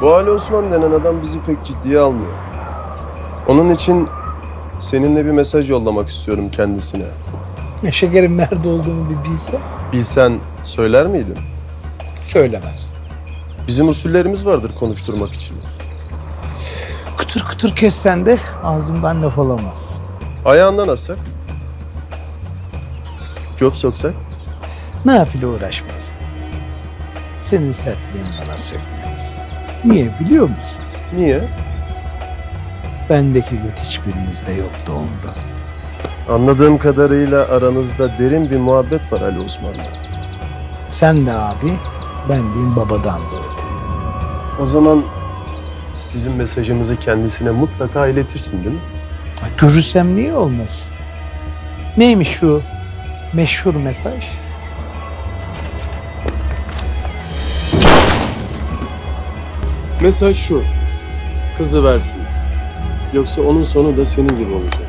Bu Ali Osman denen adam bizi pek ciddiye almıyor. Onun için seninle bir mesaj yollamak istiyorum kendisine. Ne şekerin nerede olduğunu bir bilse Bilsen söyler miydin? söylemezdim. Bizim usullerimiz vardır konuşturmak için. Kıtır kıtır kessen de ağzımdan laf alamaz. Ayağından assak. Göp soksak. Nafile uğraşmazdım. Senin sertliğin bana sökmez. Niye biliyor musun? Niye? Bendeki göt hiçbirinizde yoktu ondan. Anladığım kadarıyla aranızda derin bir muhabbet var Ali Osman'la. Sen de abi, ben diyeyim babadan da öte. O zaman bizim mesajımızı kendisine mutlaka iletirsin değil mi? Ha, Görürsem niye olmaz? Neymiş şu meşhur mesaj? Mesaj şu. Kızı versin. Yoksa onun sonu da senin gibi olacak.